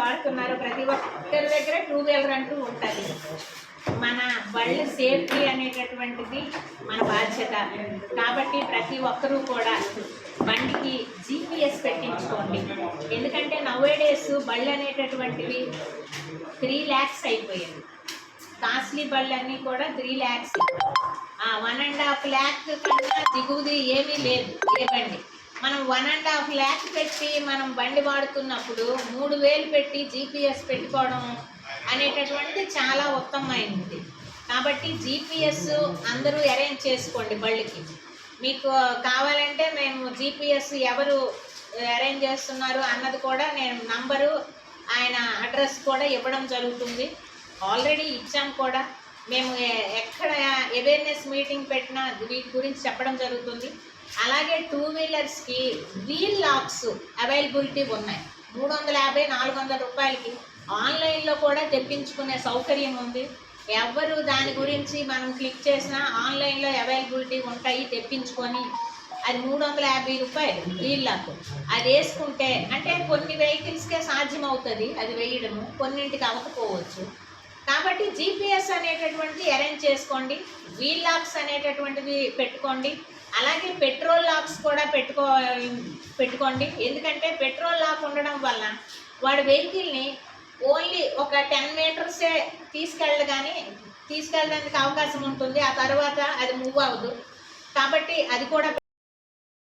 వాడుతున్నారు ప్రతి ఒక్కరి దగ్గర టూ వీలర్ అంటూ ఉంటుంది. మన వరల్డ్ సేఫ్టీ అనేటటువంటిది మన బాధ్యత. కాబట్టి ప్రతి ఒక్కరూ కూడా బండికి జీపీఎస్ పెట్టించుకోండి. ఎందుకంటే నవ్వేడేస్ బళ్ళు అనేటటువంటివి త్రీ ల్యాక్స్ అయిపోయింది కాస్ట్లీ బళ్ళు అన్నీ కూడా three lakhs one and half lakh కన్నా దిగువది ఏమీ లేదు. ఏ బండి? మనం వన్ అండ్ హాఫ్ ల్యాక్ పెట్టి మనం బండి వాడుతున్నప్పుడు మూడు వేలు పెట్టి జీపీఎస్ పెట్టుకోవడం అనేటటువంటిది చాలా ఉత్తమమైనది. కాబట్టి జీపీఎస్ అందరూ అరేంజ్ చేసుకోండి బళ్ళకి. మీకు కావాలంటే మేము జీపీఎస్ ఎవరు uh, అరేంజ్ చేస్తున్నారు అన్నది కూడా నేను నంబరు ఆయన అడ్రస్ కూడా ఇవ్వడం జరుగుతుంది. ఆల్రెడీ ఇచ్చాం కూడా. మేము ఎక్కడ అవేర్నెస్ మీటింగ్ పెట్టినా వీటి గురించి చెప్పడం జరుగుతుంది. అలాగే టూ వీలర్స్కి వీల్ లాక్స్ అవైలబిలిటీ ఉన్నాయి. మూడు వందల యాభై నాలుగు వందల రూపాయలకి ఆన్లైన్లో కూడా తెప్పించుకునే సౌకర్యం ఉంది. ఎవరు దాని గురించి మనం క్లిక్ చేసినా ఆన్లైన్లో అవైలబిలిటీ ఉంటాయి తెప్పించుకొని. అది మూడు వందల యాభై రూపాయలు వీళ్ళకు అది వేసుకుంటే అంటే కొన్ని వెహికల్స్కే సాధ్యం అవుతుంది అది వేయడము కొన్నింటికి అవ్వకపోవచ్చు. కాబట్టి జీపీఎస్ అనేటటువంటిది అరేంజ్ చేసుకోండి. వీల్ లాక్స్ అనేటటువంటిది పెట్టుకోండి. అలాగే పెట్రోల్ లాక్స్ కూడా పెట్టుకో పెట్టుకోండి. ఎందుకంటే పెట్రోల్ లాక్ ఉండడం వల్ల వాడి వెహికల్ని ఓన్లీ ఒక టెన్ మీటర్సే తీసుకెళ్ళ కానీ తీసుకెళ్ళడానికి అవకాశం ఉంటుంది. ఆ తర్వాత అది మూవ్ అవ్వదు. కాబట్టి అది కూడా